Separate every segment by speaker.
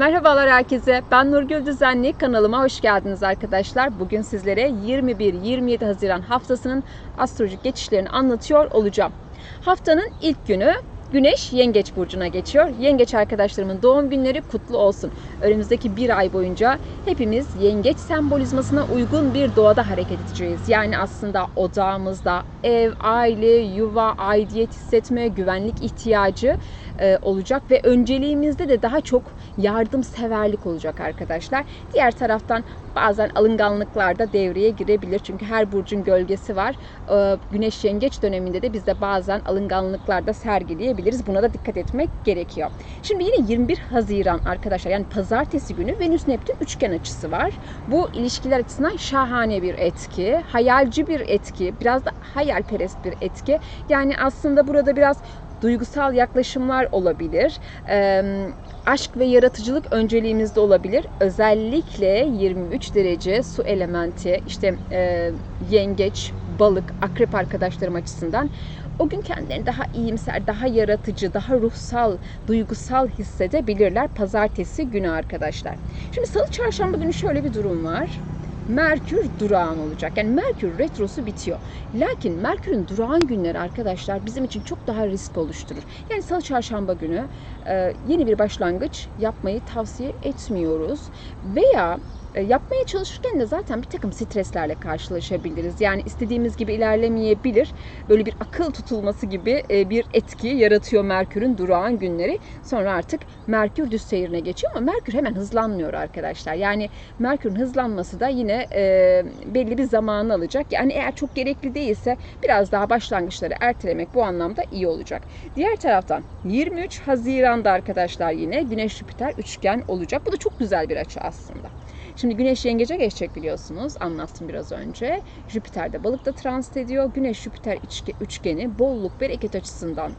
Speaker 1: Merhabalar herkese. Ben Nurgül Düzenli. Kanalıma hoş geldiniz arkadaşlar. Bugün sizlere 21-27 Haziran haftasının astrolojik geçişlerini anlatıyor olacağım. Haftanın ilk günü Güneş Yengeç burcuna geçiyor. Yengeç arkadaşlarımın doğum günleri kutlu olsun. Önümüzdeki bir ay boyunca hepimiz yengeç sembolizmasına uygun bir doğada hareket edeceğiz. Yani aslında odağımızda ev, aile, yuva, aidiyet hissetme, güvenlik ihtiyacı e, olacak ve önceliğimizde de daha çok yardımseverlik olacak arkadaşlar. Diğer taraftan bazen alınganlıklar da devreye girebilir. Çünkü her burcun gölgesi var. E, Güneş yengeç döneminde de biz de bazen alınganlıklar da sergileyebiliriz. Buna da dikkat etmek gerekiyor. Şimdi yine 21 Haziran arkadaşlar yani pazartesi günü Venüs Neptün üçgen açısı var. Bu ilişkiler açısından şahane bir etki. Hayalci bir etki. Biraz da hayalperest bir etki. Yani aslında burada biraz duygusal yaklaşımlar olabilir. Ee, aşk ve yaratıcılık önceliğimizde olabilir. Özellikle 23 derece su elementi, işte e, yengeç, balık, akrep arkadaşlarım açısından o gün kendilerini daha iyimser, daha yaratıcı, daha ruhsal, duygusal hissedebilirler pazartesi günü arkadaşlar. Şimdi salı çarşamba günü şöyle bir durum var. Merkür durağan olacak. Yani Merkür retrosu bitiyor. Lakin Merkür'ün durağan günleri arkadaşlar bizim için çok daha risk oluşturur. Yani salı çarşamba günü e, yeni bir başlangıç yapmayı tavsiye etmiyoruz. Veya yapmaya çalışırken de zaten bir takım streslerle karşılaşabiliriz. Yani istediğimiz gibi ilerlemeyebilir. Böyle bir akıl tutulması gibi e, bir etki yaratıyor Merkür'ün durağan günleri. Sonra artık Merkür düz seyrine geçiyor ama Merkür hemen hızlanmıyor arkadaşlar. Yani Merkür'ün hızlanması da yine e, belli bir zamanı alacak. Yani eğer çok gerekli değilse biraz daha başlangıçları ertelemek bu anlamda iyi olacak. Diğer taraftan 23 Haziran'da arkadaşlar yine Güneş Jüpiter üçgen olacak. Bu da çok güzel bir açı aslında. Şimdi Güneş yengece geçecek biliyorsunuz. Anlattım biraz önce. Jüpiter de balıkta transit ediyor. Güneş Jüpiter üçgeni bolluk, bereket açısından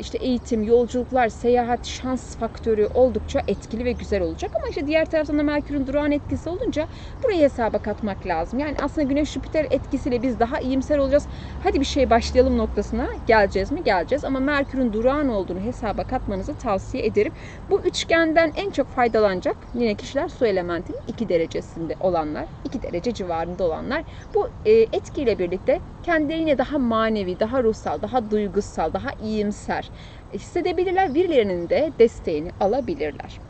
Speaker 1: işte eğitim, yolculuklar, seyahat, şans faktörü oldukça etkili ve güzel olacak. Ama işte diğer taraftan da Merkür'ün durağan etkisi olunca burayı hesaba katmak lazım. Yani aslında Güneş Jüpiter etkisiyle biz daha iyimser olacağız. Hadi bir şey başlayalım noktasına geleceğiz mi? Geleceğiz. Ama Merkür'ün durağan olduğunu hesaba katmanızı tavsiye ederim. Bu üçgenden en çok faydalanacak yine kişiler su elementinin 2 derecesinde olanlar, 2 derece civarında olanlar bu e, etkiyle birlikte kendilerini daha manevi, daha ruhsal, daha duygusal, daha iyimser hissedebilirler. Birilerinin de desteğini alabilirler.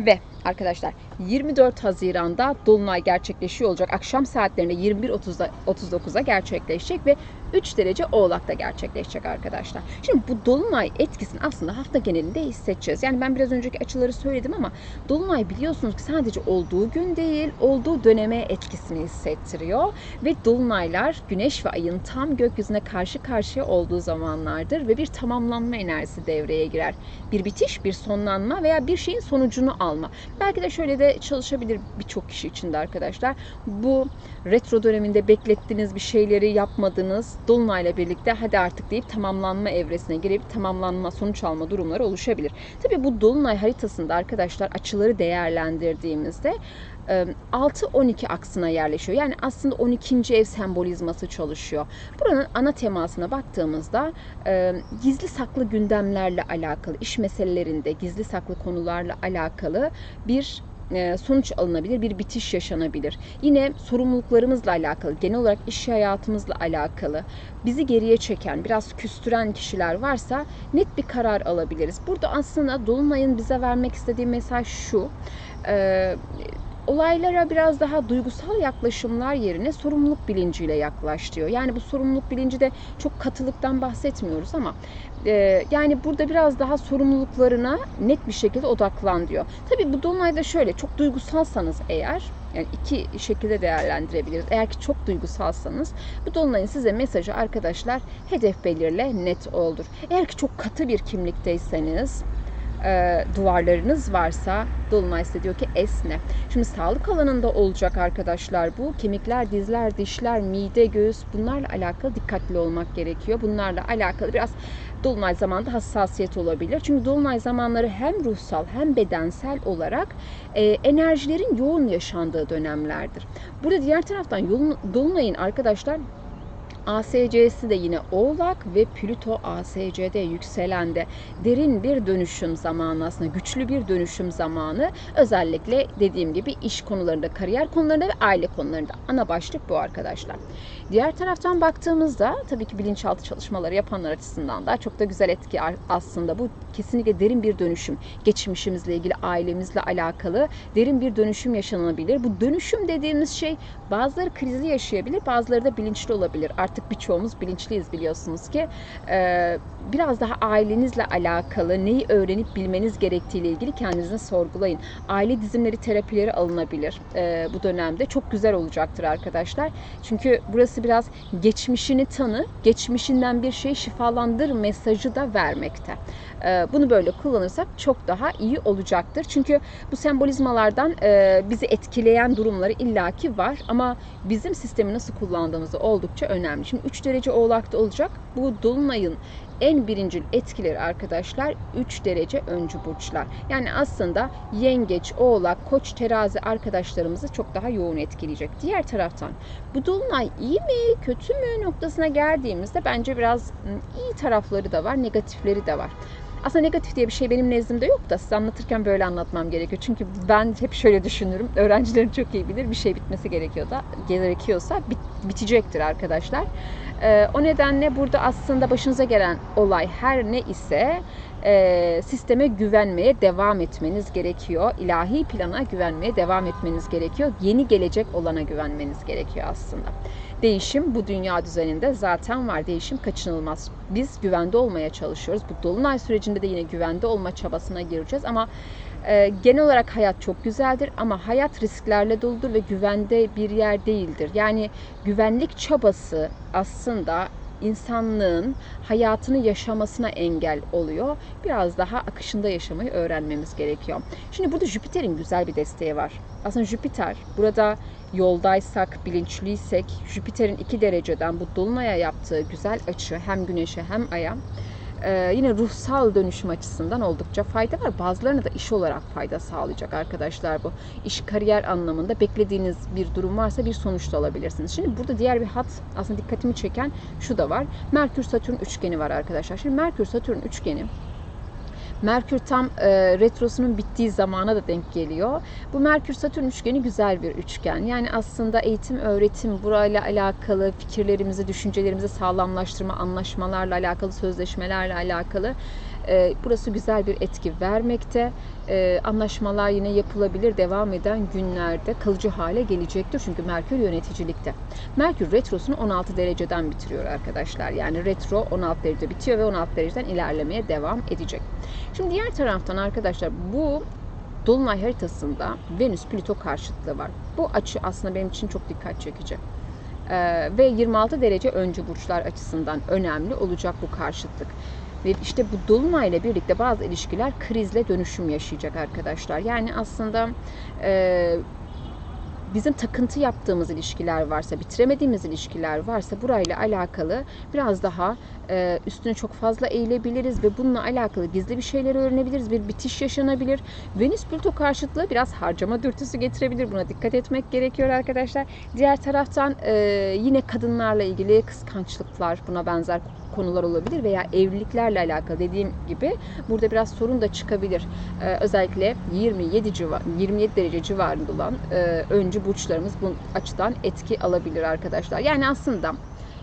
Speaker 1: Ve arkadaşlar 24 Haziran'da Dolunay gerçekleşiyor olacak. Akşam saatlerinde 21.39'a gerçekleşecek ve 3 derece Oğlak'ta gerçekleşecek arkadaşlar. Şimdi bu Dolunay etkisini aslında hafta genelinde hissedeceğiz. Yani ben biraz önceki açıları söyledim ama Dolunay biliyorsunuz ki sadece olduğu gün değil, olduğu döneme etkisini hissettiriyor. Ve Dolunaylar Güneş ve Ay'ın tam gökyüzüne karşı karşıya olduğu zamanlardır ve bir tamamlanma enerjisi devreye girer. Bir bitiş, bir sonlanma veya bir şeyin sonucunu alma. Belki de şöyle de çalışabilir birçok kişi için de arkadaşlar. Bu retro döneminde beklettiğiniz bir şeyleri yapmadınız. Dolunayla birlikte hadi artık deyip tamamlanma evresine girip tamamlanma, sonuç alma durumları oluşabilir. Tabii bu Dolunay haritasında arkadaşlar açıları değerlendirdiğimizde 6-12 aksına yerleşiyor. Yani aslında 12. ev sembolizması çalışıyor. Buranın ana temasına baktığımızda gizli saklı gündemlerle alakalı, iş meselelerinde gizli saklı konularla alakalı bir sonuç alınabilir, bir bitiş yaşanabilir. Yine sorumluluklarımızla alakalı, genel olarak iş hayatımızla alakalı, bizi geriye çeken, biraz küstüren kişiler varsa net bir karar alabiliriz. Burada aslında Dolunay'ın bize vermek istediği mesaj şu olaylara biraz daha duygusal yaklaşımlar yerine sorumluluk bilinciyle yaklaştırıyor. Yani bu sorumluluk bilinci de çok katılıktan bahsetmiyoruz ama e, yani burada biraz daha sorumluluklarına net bir şekilde odaklan diyor. Tabii bu dolunayda şöyle çok duygusalsanız eğer yani iki şekilde değerlendirebiliriz. Eğer ki çok duygusalsanız bu dolunayın size mesajı arkadaşlar hedef belirle net oldur. Eğer ki çok katı bir kimlikteyseniz e, duvarlarınız varsa Dolunay size diyor ki esne. Şimdi sağlık alanında olacak arkadaşlar bu. Kemikler, dizler, dişler, mide, göğüs bunlarla alakalı dikkatli olmak gerekiyor. Bunlarla alakalı biraz Dolunay zamanında hassasiyet olabilir. Çünkü Dolunay zamanları hem ruhsal hem bedensel olarak e, enerjilerin yoğun yaşandığı dönemlerdir. Burada diğer taraftan Dolunay'ın arkadaşlar ASC'si de yine Oğlak ve Plüto ASC'de yükselende derin bir dönüşüm zamanı aslında güçlü bir dönüşüm zamanı özellikle dediğim gibi iş konularında, kariyer konularında ve aile konularında ana başlık bu arkadaşlar. Diğer taraftan baktığımızda tabii ki bilinçaltı çalışmaları yapanlar açısından da çok da güzel etki aslında bu kesinlikle derin bir dönüşüm. Geçmişimizle ilgili, ailemizle alakalı derin bir dönüşüm yaşanabilir. Bu dönüşüm dediğimiz şey bazıları krizi yaşayabilir, bazıları da bilinçli olabilir. Artık birçoğumuz bilinçliyiz biliyorsunuz ki. Ee, biraz daha ailenizle alakalı neyi öğrenip bilmeniz gerektiğiyle ilgili kendinizi sorgulayın. Aile dizimleri terapileri alınabilir e, bu dönemde. Çok güzel olacaktır arkadaşlar. Çünkü burası biraz geçmişini tanı, geçmişinden bir şey şifalandır mesajı da vermekte. E, bunu böyle kullanırsak çok daha iyi olacaktır. Çünkü bu sembolizmalardan e, bizi etkileyen durumları illaki var ama bizim sistemi nasıl kullandığımızı oldukça önemli. Şimdi 3 derece oğlakta olacak. Bu dolunayın en birincil etkileri arkadaşlar 3 derece öncü burçlar. Yani aslında yengeç, oğlak, koç, terazi arkadaşlarımızı çok daha yoğun etkileyecek. Diğer taraftan bu dolunay iyi mi, kötü mü noktasına geldiğimizde bence biraz iyi tarafları da var, negatifleri de var. Aslında negatif diye bir şey benim nezdimde yok da size anlatırken böyle anlatmam gerekiyor. Çünkü ben hep şöyle düşünürüm. Öğrencilerim çok iyi bilir. Bir şey bitmesi gerekiyor da gerekiyorsa bit, bitecektir arkadaşlar. Ee, o nedenle burada aslında başınıza gelen olay her ne ise e, sisteme güvenmeye devam etmeniz gerekiyor. İlahi plana güvenmeye devam etmeniz gerekiyor. Yeni gelecek olana güvenmeniz gerekiyor aslında. Değişim bu dünya düzeninde zaten var. Değişim kaçınılmaz. Biz güvende olmaya çalışıyoruz. Bu dolunay sürecinde de yine güvende olma çabasına gireceğiz ama e, genel olarak hayat çok güzeldir ama hayat risklerle doludur ve güvende bir yer değildir. Yani güvenlik çabası aslında insanlığın hayatını yaşamasına engel oluyor. Biraz daha akışında yaşamayı öğrenmemiz gerekiyor. Şimdi burada Jüpiter'in güzel bir desteği var. Aslında Jüpiter burada yoldaysak, bilinçliysek Jüpiter'in iki dereceden bu dolunaya yaptığı güzel açı hem güneşe hem aya ee, yine ruhsal dönüşüm açısından oldukça fayda var. Bazılarına da iş olarak fayda sağlayacak arkadaşlar bu. İş kariyer anlamında beklediğiniz bir durum varsa bir sonuç da alabilirsiniz. Şimdi burada diğer bir hat aslında dikkatimi çeken şu da var. Merkür Satürn üçgeni var arkadaşlar. Şimdi Merkür Satürn üçgeni Merkür tam e, retrosunun bittiği zamana da denk geliyor. Bu Merkür Satürn üçgeni güzel bir üçgen. Yani aslında eğitim, öğretim, burayla alakalı fikirlerimizi, düşüncelerimizi sağlamlaştırma, anlaşmalarla alakalı, sözleşmelerle alakalı burası güzel bir etki vermekte. E, anlaşmalar yine yapılabilir devam eden günlerde kalıcı hale gelecektir. Çünkü Merkür yöneticilikte. Merkür retrosunu 16 dereceden bitiriyor arkadaşlar. Yani retro 16 derece bitiyor ve 16 dereceden ilerlemeye devam edecek. Şimdi diğer taraftan arkadaşlar bu Dolunay haritasında Venüs Plüto karşıtlığı var. Bu açı aslında benim için çok dikkat çekici. Ee, ve 26 derece öncü burçlar açısından önemli olacak bu karşıtlık. Ve işte bu dolunayla birlikte bazı ilişkiler krizle dönüşüm yaşayacak arkadaşlar. Yani aslında e, bizim takıntı yaptığımız ilişkiler varsa, bitiremediğimiz ilişkiler varsa burayla alakalı biraz daha e, üstüne çok fazla eğilebiliriz ve bununla alakalı gizli bir şeyler öğrenebiliriz. Bir bitiş yaşanabilir. Venüs Plüto karşıtlığı biraz harcama dürtüsü getirebilir. Buna dikkat etmek gerekiyor arkadaşlar. Diğer taraftan e, yine kadınlarla ilgili kıskançlıklar buna benzer konular olabilir veya evliliklerle alakalı dediğim gibi burada biraz sorun da çıkabilir. Ee, özellikle 27 civar 27 derece civarında olan e, öncü burçlarımız bu açıdan etki alabilir arkadaşlar. Yani aslında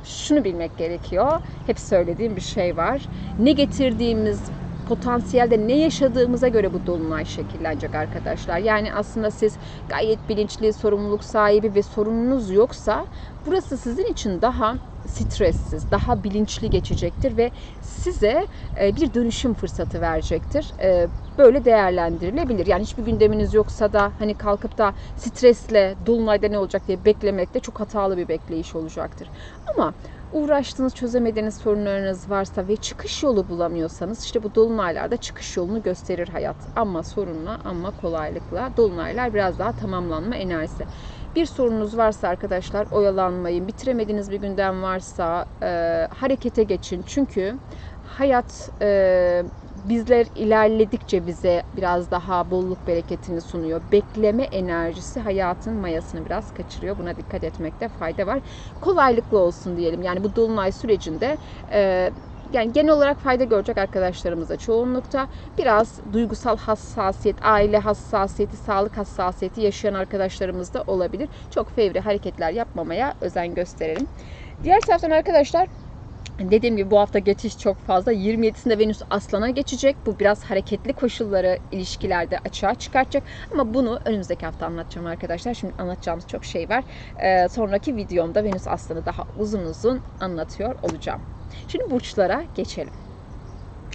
Speaker 1: şunu bilmek gerekiyor. Hep söylediğim bir şey var. Ne getirdiğimiz potansiyelde ne yaşadığımıza göre bu dolunay şekillenecek arkadaşlar. Yani aslında siz gayet bilinçli, sorumluluk sahibi ve sorununuz yoksa burası sizin için daha stressiz, daha bilinçli geçecektir ve size e, bir dönüşüm fırsatı verecektir. E, böyle değerlendirilebilir. Yani hiçbir gündeminiz yoksa da hani kalkıp da stresle dolunayda ne olacak diye beklemek de çok hatalı bir bekleyiş olacaktır. Ama uğraştığınız, çözemediğiniz sorunlarınız varsa ve çıkış yolu bulamıyorsanız işte bu dolunaylarda çıkış yolunu gösterir hayat. Ama sorunla ama kolaylıkla dolunaylar biraz daha tamamlanma enerjisi. Bir sorunuz varsa arkadaşlar oyalanmayın. Bitiremediğiniz bir gündem varsa e, harekete geçin. Çünkü hayat e, bizler ilerledikçe bize biraz daha bolluk bereketini sunuyor. Bekleme enerjisi hayatın mayasını biraz kaçırıyor. Buna dikkat etmekte fayda var. Kolaylıkla olsun diyelim. Yani bu dolunay sürecinde e, yani genel olarak fayda görecek arkadaşlarımıza çoğunlukta biraz duygusal hassasiyet, aile hassasiyeti, sağlık hassasiyeti yaşayan arkadaşlarımız da olabilir. Çok fevri hareketler yapmamaya özen gösterelim. Diğer taraftan arkadaşlar Dediğim gibi bu hafta geçiş çok fazla. 27'sinde Venüs Aslan'a geçecek. Bu biraz hareketli koşulları ilişkilerde açığa çıkartacak. Ama bunu önümüzdeki hafta anlatacağım arkadaşlar. Şimdi anlatacağımız çok şey var. Ee, sonraki videomda Venüs Aslan'ı daha uzun uzun anlatıyor olacağım. Şimdi burçlara geçelim.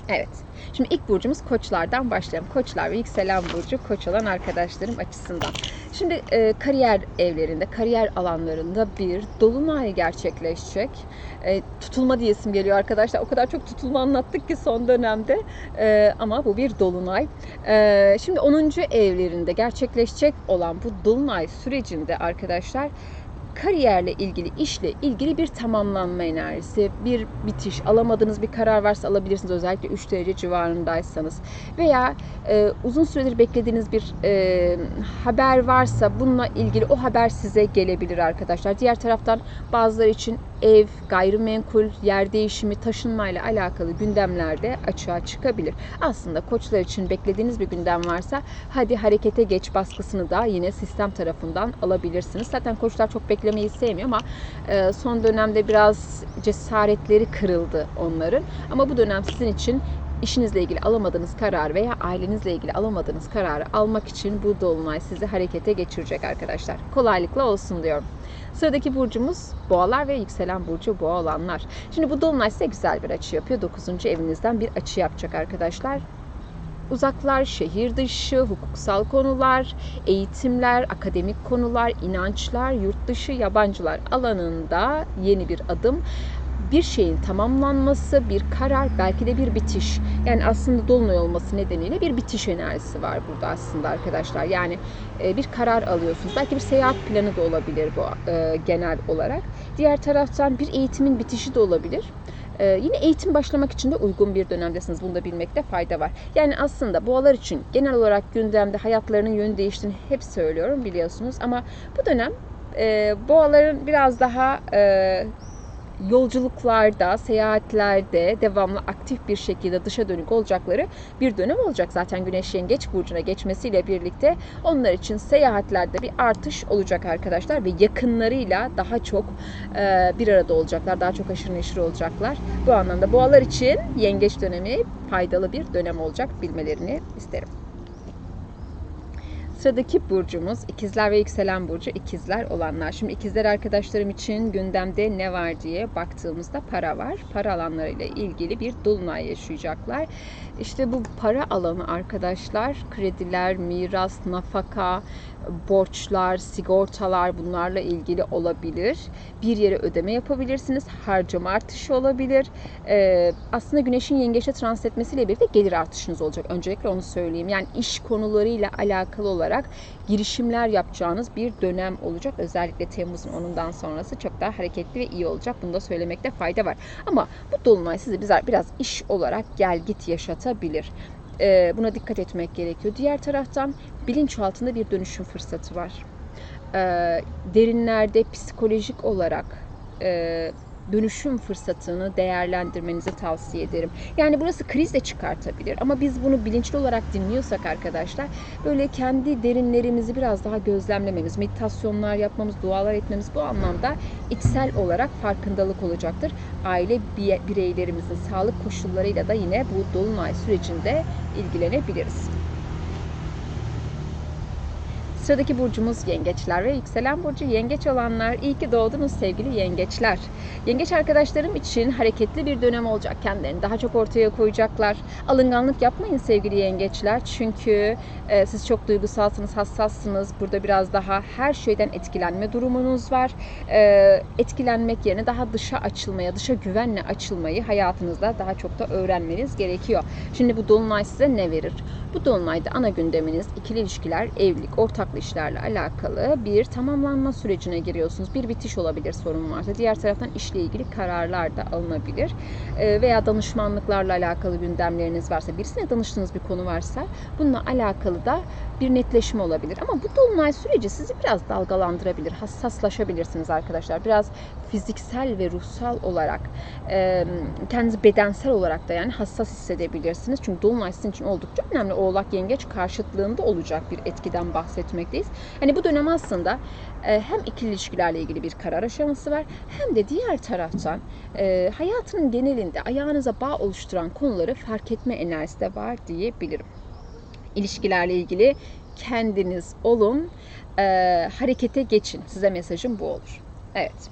Speaker 1: Evet. Şimdi ilk burcumuz koçlardan başlayalım. Koçlar ve yükselen burcu koç olan arkadaşlarım açısından. Şimdi e, kariyer evlerinde, kariyer alanlarında bir dolunay gerçekleşecek. E, tutulma diyesim geliyor arkadaşlar. O kadar çok tutulma anlattık ki son dönemde. E, ama bu bir dolunay. E, şimdi 10. evlerinde gerçekleşecek olan bu dolunay sürecinde arkadaşlar kariyerle ilgili, işle ilgili bir tamamlanma enerjisi, bir bitiş, alamadığınız bir karar varsa alabilirsiniz özellikle 3 derece civarındaysanız. Veya e, uzun süredir beklediğiniz bir e, haber varsa bununla ilgili o haber size gelebilir arkadaşlar. Diğer taraftan bazıları için ev, gayrimenkul, yer değişimi, taşınmayla alakalı gündemlerde açığa çıkabilir. Aslında koçlar için beklediğiniz bir gündem varsa hadi harekete geç baskısını da yine sistem tarafından alabilirsiniz. Zaten koçlar çok beklemeyi sevmiyor ama e, son dönemde biraz cesaretleri kırıldı onların. Ama bu dönem sizin için işinizle ilgili alamadığınız karar veya ailenizle ilgili alamadığınız kararı almak için bu dolunay sizi harekete geçirecek arkadaşlar. Kolaylıkla olsun diyorum. Sıradaki burcumuz boğalar ve yükselen burcu boğa olanlar. Şimdi bu dolunay size güzel bir açı yapıyor. 9. evinizden bir açı yapacak arkadaşlar uzaklar, şehir dışı, hukuksal konular, eğitimler, akademik konular, inançlar, yurt dışı, yabancılar alanında yeni bir adım bir şeyin tamamlanması, bir karar, belki de bir bitiş. Yani aslında dolunay olması nedeniyle bir bitiş enerjisi var burada aslında arkadaşlar. Yani e, bir karar alıyorsunuz. Belki bir seyahat planı da olabilir bu e, genel olarak. Diğer taraftan bir eğitimin bitişi de olabilir. Ee, yine eğitim başlamak için de uygun bir dönemdesiniz. Bunu da bilmekte fayda var. Yani aslında boğalar için genel olarak gündemde hayatlarının yönü değiştiğini hep söylüyorum biliyorsunuz. Ama bu dönem e, boğaların biraz daha e, yolculuklarda, seyahatlerde devamlı aktif bir şekilde dışa dönük olacakları bir dönem olacak. Zaten Güneş Yengeç burcuna geçmesiyle birlikte onlar için seyahatlerde bir artış olacak arkadaşlar ve yakınlarıyla daha çok e, bir arada olacaklar, daha çok aşırı neşir olacaklar. Bu anlamda boğalar için Yengeç dönemi faydalı bir dönem olacak bilmelerini isterim. Sıradaki burcumuz ikizler ve yükselen burcu ikizler olanlar. Şimdi ikizler arkadaşlarım için gündemde ne var diye baktığımızda para var. Para alanlarıyla ilgili bir dolunay yaşayacaklar. İşte bu para alanı arkadaşlar krediler, miras, nafaka, borçlar, sigortalar bunlarla ilgili olabilir. Bir yere ödeme yapabilirsiniz. Harcama artışı olabilir. Ee, aslında güneşin yengeçe trans etmesiyle birlikte gelir artışınız olacak. Öncelikle onu söyleyeyim. Yani iş konularıyla alakalı olarak girişimler yapacağınız bir dönem olacak. Özellikle Temmuz'un 10'undan sonrası çok daha hareketli ve iyi olacak. Bunu da söylemekte fayda var. Ama bu dolunay sizi biraz iş olarak gel git yaşatabilir. Ee, buna dikkat etmek gerekiyor. Diğer taraftan bilinçaltında bir dönüşüm fırsatı var. Ee, derinlerde psikolojik olarak e, dönüşüm fırsatını değerlendirmenizi tavsiye ederim. Yani burası kriz de çıkartabilir ama biz bunu bilinçli olarak dinliyorsak arkadaşlar böyle kendi derinlerimizi biraz daha gözlemlememiz, meditasyonlar yapmamız, dualar etmemiz bu anlamda içsel olarak farkındalık olacaktır. Aile bireylerimizin sağlık koşullarıyla da yine bu dolunay sürecinde ilgilenebiliriz. Sıradaki burcumuz yengeçler ve yükselen burcu yengeç olanlar iyi ki doğdunuz sevgili yengeçler. Yengeç arkadaşlarım için hareketli bir dönem olacak. Kendilerini daha çok ortaya koyacaklar. Alınganlık yapmayın sevgili yengeçler. Çünkü e, siz çok duygusalsınız, hassassınız. Burada biraz daha her şeyden etkilenme durumunuz var. E, etkilenmek yerine daha dışa açılmaya, dışa güvenle açılmayı hayatınızda daha çok da öğrenmeniz gerekiyor. Şimdi bu dolunay size ne verir? Bu dolunayda ana gündeminiz ikili ilişkiler, evlilik, ortaklık sağlıklı işlerle alakalı bir tamamlanma sürecine giriyorsunuz. Bir bitiş olabilir sorun varsa. Diğer taraftan işle ilgili kararlar da alınabilir. E, veya danışmanlıklarla alakalı gündemleriniz varsa, birisine danıştığınız bir konu varsa bununla alakalı da bir netleşme olabilir. Ama bu dolunay süreci sizi biraz dalgalandırabilir. Hassaslaşabilirsiniz arkadaşlar. Biraz fiziksel ve ruhsal olarak e, kendinizi bedensel olarak da yani hassas hissedebilirsiniz. Çünkü dolunay sizin için oldukça önemli. Oğlak yengeç karşıtlığında olacak bir etkiden bahsetmekteyiz. Hani bu dönem aslında e, hem ikili ilişkilerle ilgili bir karar aşaması var hem de diğer taraftan e, hayatının genelinde ayağınıza bağ oluşturan konuları fark etme enerjisi de var diyebilirim. İlişkilerle ilgili kendiniz olun, e, harekete geçin. Size mesajım bu olur. Evet.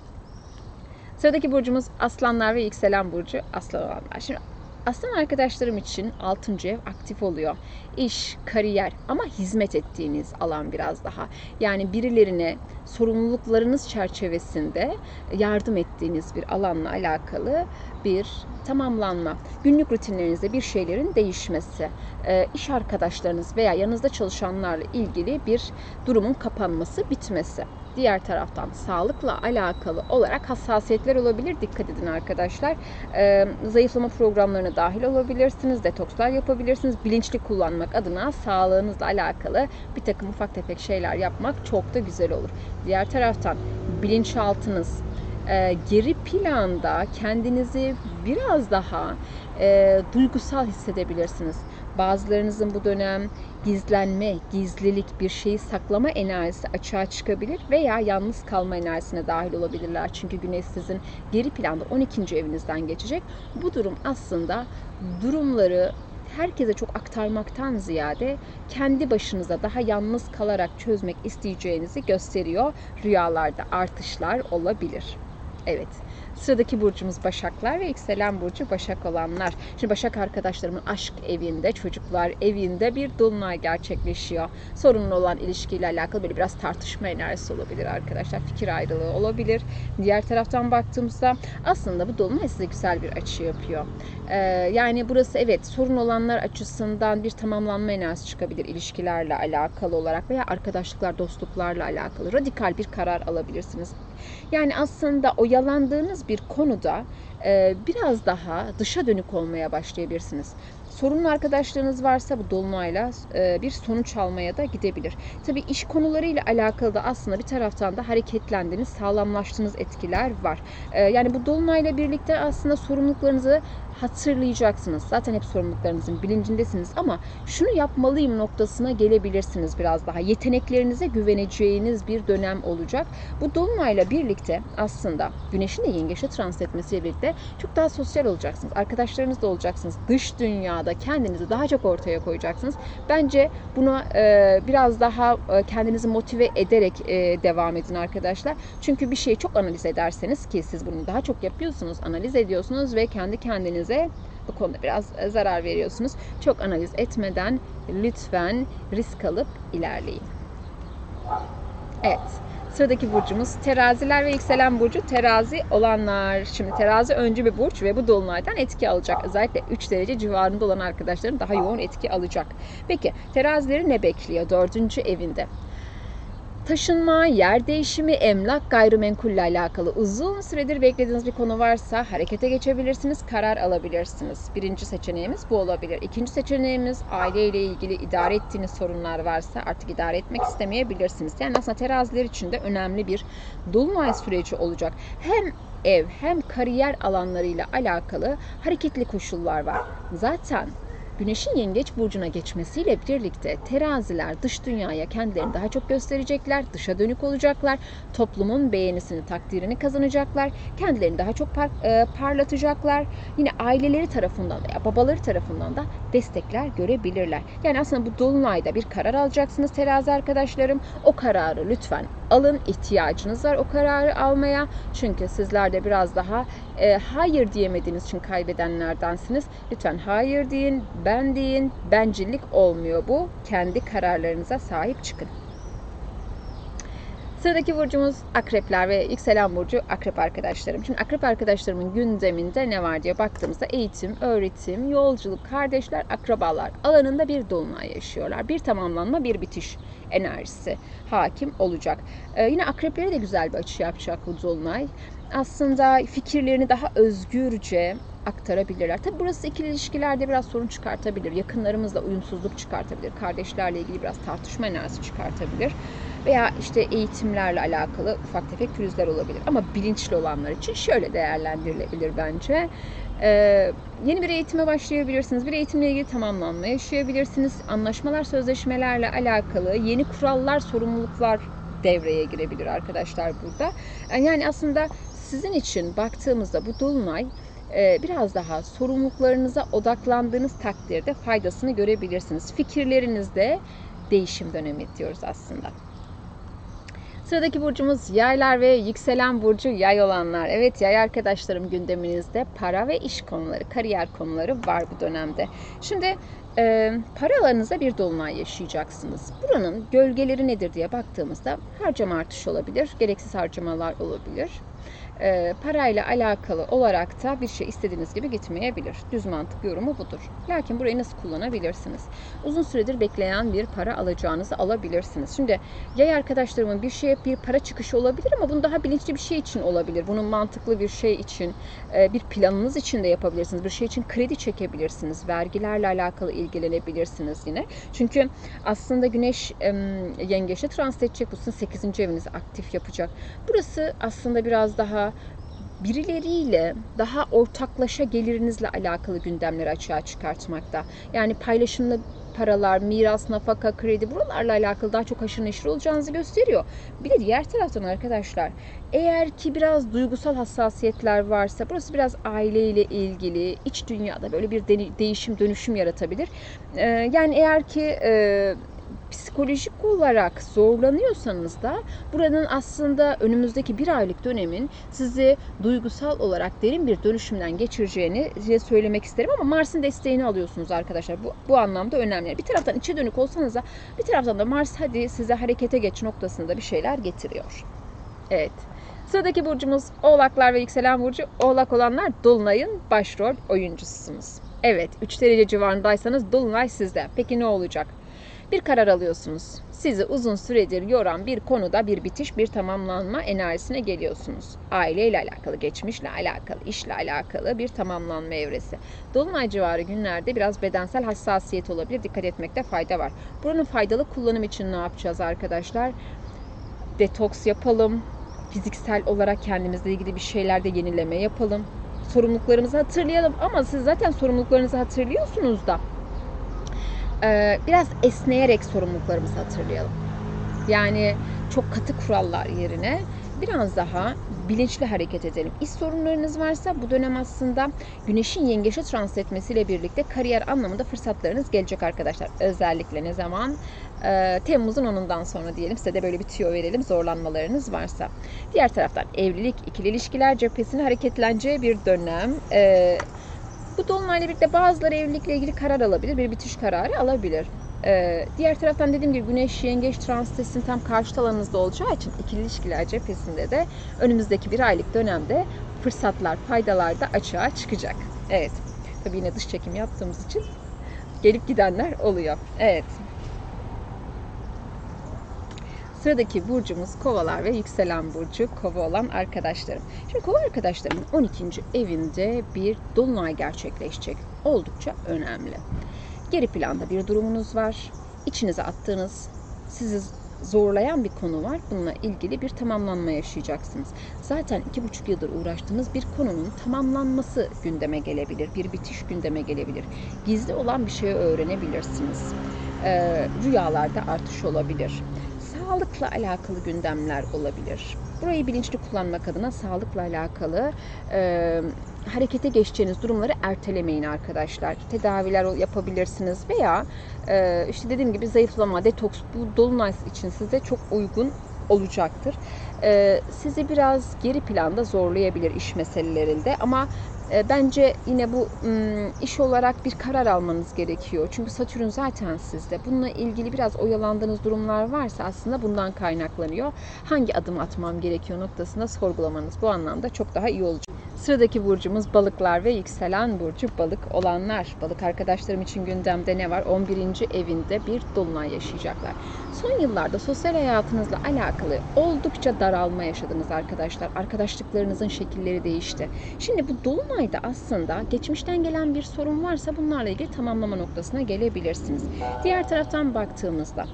Speaker 1: Sıradaki burcumuz aslanlar ve yükselen burcu aslan olanlar. Şimdi aslan arkadaşlarım için 6. ev aktif oluyor. İş, kariyer ama hizmet ettiğiniz alan biraz daha. Yani birilerine sorumluluklarınız çerçevesinde yardım ettiğiniz bir alanla alakalı bir tamamlanma. Günlük rutinlerinizde bir şeylerin değişmesi, e, iş arkadaşlarınız veya yanınızda çalışanlarla ilgili bir durumun kapanması, bitmesi. Diğer taraftan sağlıkla alakalı olarak hassasiyetler olabilir. Dikkat edin arkadaşlar. Ee, zayıflama programlarına dahil olabilirsiniz. Detokslar yapabilirsiniz. Bilinçli kullanmak adına sağlığınızla alakalı bir takım ufak tefek şeyler yapmak çok da güzel olur. Diğer taraftan bilinçaltınız, e, geri planda kendinizi biraz daha e, duygusal hissedebilirsiniz. Bazılarınızın bu dönem gizlenme, gizlilik, bir şeyi saklama enerjisi açığa çıkabilir veya yalnız kalma enerjisine dahil olabilirler. Çünkü Güneş sizin geri planda 12. evinizden geçecek. Bu durum aslında durumları herkese çok aktarmaktan ziyade kendi başınıza daha yalnız kalarak çözmek isteyeceğinizi gösteriyor. Rüyalarda artışlar olabilir. Evet. Sıradaki burcumuz Başaklar ve yükselen burcu Başak olanlar. Şimdi Başak arkadaşlarımın aşk evinde, çocuklar evinde bir dolunay gerçekleşiyor. Sorunlu olan ilişkiyle alakalı böyle biraz tartışma enerjisi olabilir arkadaşlar. Fikir ayrılığı olabilir. Diğer taraftan baktığımızda aslında bu dolunay size güzel bir açı yapıyor. Ee, yani burası evet sorun olanlar açısından bir tamamlanma enerjisi çıkabilir ilişkilerle alakalı olarak veya arkadaşlıklar, dostluklarla alakalı radikal bir karar alabilirsiniz. Yani aslında oyalandığınız bir konuda biraz daha dışa dönük olmaya başlayabilirsiniz. Sorunlu arkadaşlarınız varsa bu dolunayla bir sonuç almaya da gidebilir. Tabii iş konularıyla alakalı da aslında bir taraftan da hareketlendiğiniz, sağlamlaştığınız etkiler var. Yani bu dolunayla birlikte aslında sorumluluklarınızı hatırlayacaksınız. Zaten hep sorumluluklarınızın bilincindesiniz ama şunu yapmalıyım noktasına gelebilirsiniz biraz daha. Yeteneklerinize güveneceğiniz bir dönem olacak. Bu dolunayla birlikte aslında güneşin de yengeçe trans etmesiyle birlikte çok daha sosyal olacaksınız. Arkadaşlarınız da olacaksınız. Dış dünyada kendinizi daha çok ortaya koyacaksınız. Bence buna e, biraz daha e, kendinizi motive ederek e, devam edin arkadaşlar. Çünkü bir şeyi çok analiz ederseniz ki siz bunu daha çok yapıyorsunuz, analiz ediyorsunuz ve kendi kendinize kendinize bu konuda biraz e, zarar veriyorsunuz. Çok analiz etmeden lütfen risk alıp ilerleyin. Evet. Sıradaki burcumuz teraziler ve yükselen burcu terazi olanlar. Şimdi terazi öncü bir burç ve bu dolunaydan etki alacak. Özellikle 3 derece civarında olan arkadaşların daha yoğun etki alacak. Peki terazileri ne bekliyor? Dördüncü evinde taşınma, yer değişimi, emlak, gayrimenkulle alakalı uzun süredir beklediğiniz bir konu varsa harekete geçebilirsiniz, karar alabilirsiniz. Birinci seçeneğimiz bu olabilir. İkinci seçeneğimiz aileyle ilgili idare ettiğiniz sorunlar varsa artık idare etmek istemeyebilirsiniz. Yani aslında teraziler için de önemli bir dolunay süreci olacak. Hem ev hem kariyer alanlarıyla alakalı hareketli koşullar var. Zaten Güneşin yengeç burcuna geçmesiyle birlikte teraziler dış dünyaya kendilerini daha çok gösterecekler, dışa dönük olacaklar, toplumun beğenisini, takdirini kazanacaklar, kendilerini daha çok par, e, parlatacaklar. Yine aileleri tarafından veya babaları tarafından da destekler görebilirler. Yani aslında bu dolunayda bir karar alacaksınız terazi arkadaşlarım. O kararı lütfen alın. ihtiyacınız var o kararı almaya. Çünkü sizler de biraz daha e, hayır diyemediğiniz için kaybedenlerdensiniz. Lütfen hayır deyin, ben deyin. Bencillik olmuyor bu. Kendi kararlarınıza sahip çıkın. Sıradaki burcumuz akrepler ve yükselen burcu akrep arkadaşlarım. Şimdi akrep arkadaşlarımın gündeminde ne var diye baktığımızda eğitim, öğretim, yolculuk, kardeşler, akrabalar alanında bir dolunay yaşıyorlar. Bir tamamlanma, bir bitiş enerjisi hakim olacak. Ee, yine akreplere de güzel bir açı yapacak bu dolunay. Aslında fikirlerini daha özgürce aktarabilirler. Tabi burası ikili ilişkilerde biraz sorun çıkartabilir. Yakınlarımızla uyumsuzluk çıkartabilir. Kardeşlerle ilgili biraz tartışma enerjisi çıkartabilir. Veya işte eğitimlerle alakalı ufak tefek pürüzler olabilir. Ama bilinçli olanlar için şöyle değerlendirilebilir bence. Ee, yeni bir eğitime başlayabilirsiniz. Bir eğitimle ilgili tamamlanma yaşayabilirsiniz. Anlaşmalar, sözleşmelerle alakalı yeni kurallar, sorumluluklar devreye girebilir arkadaşlar burada. Yani aslında sizin için baktığımızda bu dolunay e, biraz daha sorumluluklarınıza odaklandığınız takdirde faydasını görebilirsiniz. Fikirlerinizde değişim dönemi diyoruz aslında. Sıradaki burcumuz yaylar ve yükselen burcu yay olanlar. Evet yay arkadaşlarım gündeminizde para ve iş konuları, kariyer konuları var bu dönemde. Şimdi e, paralarınıza bir dolunay yaşayacaksınız. Buranın gölgeleri nedir diye baktığımızda harcama artışı olabilir, gereksiz harcamalar olabilir e, parayla alakalı olarak da bir şey istediğiniz gibi gitmeyebilir. Düz mantık yorumu budur. Lakin burayı nasıl kullanabilirsiniz? Uzun süredir bekleyen bir para alacağınızı alabilirsiniz. Şimdi yay arkadaşlarımın bir şeye bir para çıkışı olabilir ama bunu daha bilinçli bir şey için olabilir. Bunun mantıklı bir şey için, e, bir planınız için de yapabilirsiniz. Bir şey için kredi çekebilirsiniz. Vergilerle alakalı ilgilenebilirsiniz yine. Çünkü aslında güneş e, yengeçte transit edecek. Bu sizin 8. evinizi aktif yapacak. Burası aslında biraz daha birileriyle daha ortaklaşa gelirinizle alakalı gündemleri açığa çıkartmakta. Yani paylaşımlı paralar, miras, nafaka, kredi buralarla alakalı daha çok haşır neşir olacağınızı gösteriyor. Bir de diğer taraftan arkadaşlar eğer ki biraz duygusal hassasiyetler varsa burası biraz aileyle ilgili iç dünyada böyle bir değişim dönüşüm yaratabilir. Ee, yani eğer ki e, psikolojik olarak zorlanıyorsanız da buranın aslında önümüzdeki bir aylık dönemin sizi duygusal olarak derin bir dönüşümden geçireceğini size söylemek isterim ama Mars'ın desteğini alıyorsunuz arkadaşlar. Bu, bu anlamda önemli. Bir taraftan içe dönük olsanız da bir taraftan da Mars hadi size harekete geç noktasında bir şeyler getiriyor. Evet. Sıradaki burcumuz Oğlaklar ve yükselen burcu Oğlak olanlar Dolunay'ın başrol oyuncususunuz. Evet 3 derece civarındaysanız Dolunay sizde. Peki ne olacak? Bir karar alıyorsunuz. Sizi uzun süredir yoran bir konuda bir bitiş, bir tamamlanma enerjisine geliyorsunuz. Aileyle alakalı, geçmişle alakalı, işle alakalı bir tamamlanma evresi. Dolunay civarı günlerde biraz bedensel hassasiyet olabilir. Dikkat etmekte fayda var. Buranın faydalı kullanım için ne yapacağız arkadaşlar? Detoks yapalım. Fiziksel olarak kendimizle ilgili bir şeylerde yenileme yapalım. Sorumluluklarımızı hatırlayalım ama siz zaten sorumluluklarınızı hatırlıyorsunuz da ee, biraz esneyerek sorumluluklarımızı hatırlayalım. Yani çok katı kurallar yerine biraz daha bilinçli hareket edelim. İş sorunlarınız varsa bu dönem aslında güneşin yengeçe transit etmesiyle birlikte kariyer anlamında fırsatlarınız gelecek arkadaşlar. Özellikle ne zaman? Ee, Temmuz'un 10'undan sonra diyelim size de böyle bir tüyo verelim zorlanmalarınız varsa. Diğer taraftan evlilik, ikili ilişkiler cephesini hareketleneceği bir dönem. Ee, bu dolunayla birlikte bazıları evlilikle ilgili karar alabilir, bir bitiş kararı alabilir. Ee, diğer taraftan dediğim gibi Güneş Yengeç transitesin tam karşı alanınızda olacağı için ikili ilişkiler cephesinde de önümüzdeki bir aylık dönemde fırsatlar, faydalar da açığa çıkacak. Evet. Tabii yine dış çekim yaptığımız için gelip gidenler oluyor. Evet. Sıradaki burcumuz kovalar ve yükselen burcu kova olan arkadaşlarım. Şimdi kova arkadaşlarımın 12. evinde bir dolunay gerçekleşecek. Oldukça önemli. Geri planda bir durumunuz var. İçinize attığınız, sizi zorlayan bir konu var. Bununla ilgili bir tamamlanma yaşayacaksınız. Zaten iki buçuk yıldır uğraştığınız bir konunun tamamlanması gündeme gelebilir. Bir bitiş gündeme gelebilir. Gizli olan bir şeyi öğrenebilirsiniz. Ee, rüyalarda artış olabilir sağlıkla alakalı gündemler olabilir. Burayı bilinçli kullanmak adına sağlıkla alakalı e, harekete geçeceğiniz durumları ertelemeyin arkadaşlar. Tedaviler yapabilirsiniz veya e, işte dediğim gibi zayıflama, detoks bu dolunay için size çok uygun olacaktır. E, sizi biraz geri planda zorlayabilir iş meselelerinde ama bence yine bu m, iş olarak bir karar almanız gerekiyor. Çünkü Satürn zaten sizde. Bununla ilgili biraz oyalandığınız durumlar varsa aslında bundan kaynaklanıyor. Hangi adım atmam gerekiyor noktasında sorgulamanız bu anlamda çok daha iyi olacak. Sıradaki burcumuz balıklar ve yükselen burcu balık olanlar. Balık arkadaşlarım için gündemde ne var? 11. evinde bir dolunay yaşayacaklar. Son yıllarda sosyal hayatınızla alakalı oldukça daralma yaşadınız arkadaşlar. Arkadaşlıklarınızın şekilleri değişti. Şimdi bu dolunayda aslında geçmişten gelen bir sorun varsa bunlarla ilgili tamamlama noktasına gelebilirsiniz. Diğer taraftan baktığımızda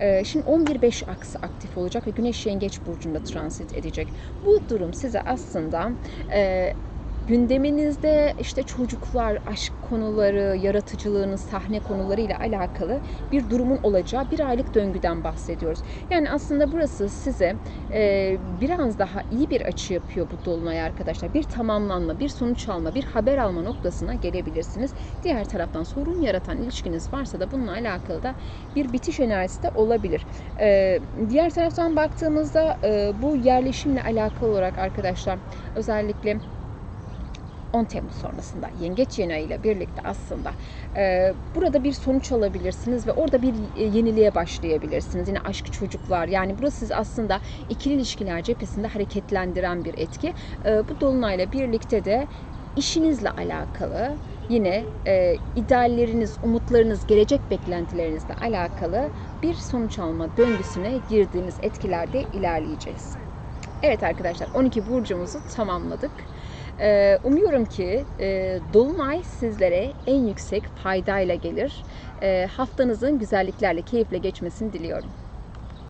Speaker 1: e, Şimdi 11-5 aksı aktif olacak ve Güneş Yengeç Burcu'nda transit edecek. Bu durum size aslında e, gündeminizde işte çocuklar, aşk konuları, yaratıcılığınız, sahne konuları ile alakalı bir durumun olacağı bir aylık döngüden bahsediyoruz. Yani aslında burası size e, biraz daha iyi bir açı yapıyor bu dolunay arkadaşlar. Bir tamamlanma, bir sonuç alma, bir haber alma noktasına gelebilirsiniz. Diğer taraftan sorun yaratan ilişkiniz varsa da bununla alakalı da bir bitiş enerjisi de olabilir. E, diğer taraftan baktığımızda e, bu yerleşimle alakalı olarak arkadaşlar özellikle 10 Temmuz sonrasında Yengeç yeni ile birlikte aslında e, burada bir sonuç alabilirsiniz ve orada bir e, yeniliğe başlayabilirsiniz. Yine aşk çocuklar yani burası siz aslında ikili ilişkiler cephesinde hareketlendiren bir etki. E, bu dolunayla birlikte de işinizle alakalı yine e, idealleriniz, umutlarınız, gelecek beklentilerinizle alakalı bir sonuç alma döngüsüne girdiğiniz etkilerde ilerleyeceğiz. Evet arkadaşlar 12 burcumuzu tamamladık. Ee, Umuyorum ki e, Dolunay sizlere en yüksek faydayla gelir. Ee, Haftanızın güzelliklerle, keyifle geçmesini diliyorum.